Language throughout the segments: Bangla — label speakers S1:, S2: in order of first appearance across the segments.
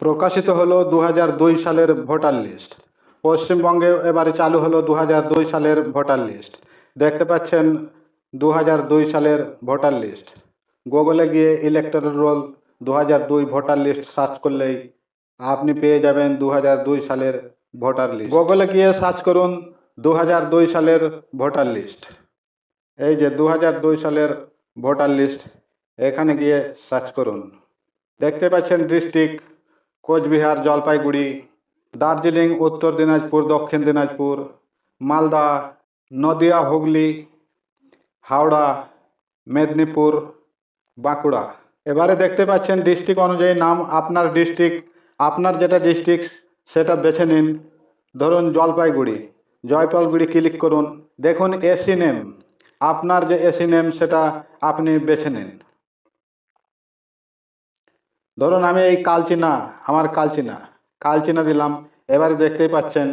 S1: প্রকাশিত হলো দু হাজার দুই সালের ভোটার লিস্ট। পশ্চিমবঙ্গে এবারে চালু হলো দু হাজার দুই সালের ভোটার লিস্ট। দেখতে পাচ্ছেন দু হাজার দুই সালের ভোটার লিস্ট। গুগলে গিয়ে ইলেকট্রাল রোল দু হাজার দুই ভোটার লিস্ট সার্চ করলেই আপনি পেয়ে যাবেন দু হাজার দুই সালের ভোটার লিস্ট। গুগলে গিয়ে সার্চ করুন দু হাজার দুই সালের ভোটার লিস্ট। এই যে দু হাজার দুই সালের ভোটার লিস্ট, এখানে গিয়ে সার্চ করুন। দেখতে পাচ্ছেন ডিস্ট্রিক্ট কোচবিহার জলপাইগুড়ি, দার্জিলিং, উত্তর দিনাজপুর, দক্ষিণ দিনাজপুর, মালদা, নদিয়া, হুগলি, হাওড়া, মেদিনীপুর, বাঁকুড়া। এবারে দেখতে পাচ্ছেন ডিস্ট্রিক্ট অনুযায়ী নাম আপনার ডিস্ট্রিক্ট, আপনার যেটা ডিস্ট্রিক্ট সেটা বেছে নিন। ধরুন জলপাইগুড়ি জলপাইগুড়ি ক্লিক করুন। দেখুন এসি নেম, আপনার যে এসি নেম সেটা আপনি বেছে নিন। ধরুন আমি এই কালচিনা, আমার কালচিনা কালচিনা দিলাম, এবারে দেখতেই পাচ্ছেন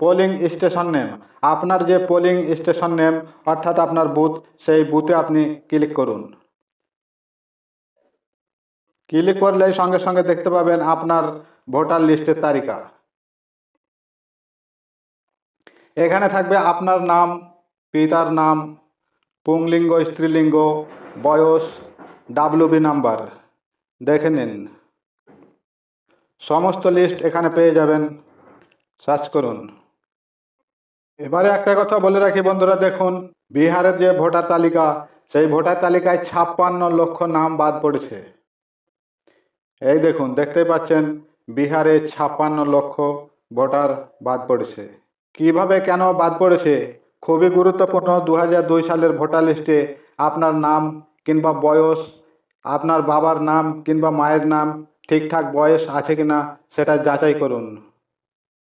S1: পোলিং স্টেশন নেম আপনার যে পোলিং স্টেশন নেম অর্থাৎ আপনার বুথ সেই বুথে আপনি ক্লিক করুন। ক্লিক করলেই সঙ্গে সঙ্গে দেখতে পাবেন আপনার ভোটার লিস্টের তালিকা এখানে থাকবে আপনার নাম, পিতার নাম, পুংলিঙ্গ, স্ত্রীলিঙ্গ, বয়স ডাব্লিউবি নাম্বার দেখে নিন। সমস্ত লিস্ট এখানে পেয়ে যাবেন। সার্চ করুন। এবারে একটা কথা বলে রাখি বন্ধুরা, দেখুন, বিহারের যে ভোটার তালিকা, সেই ভোটার তালিকায় ছাপ্পান্ন লক্ষ নাম বাদ পড়েছে। এই দেখুন দেখতে পাচ্ছেন, বিহারে ছাপ্পান্ন লক্ষ ভোটার বাদ পড়েছে। কীভাবে কেন বাদ পড়েছে? খুবই গুরুত্বপূর্ণ দু হাজার দুই সালের ভোটার লিস্টে আপনার নাম কিংবা বয়স আপনার বাবার নাম কিংবা মায়ের নাম ঠিকঠাক বয়স আছে কিনা সেটা যাচাই করুন।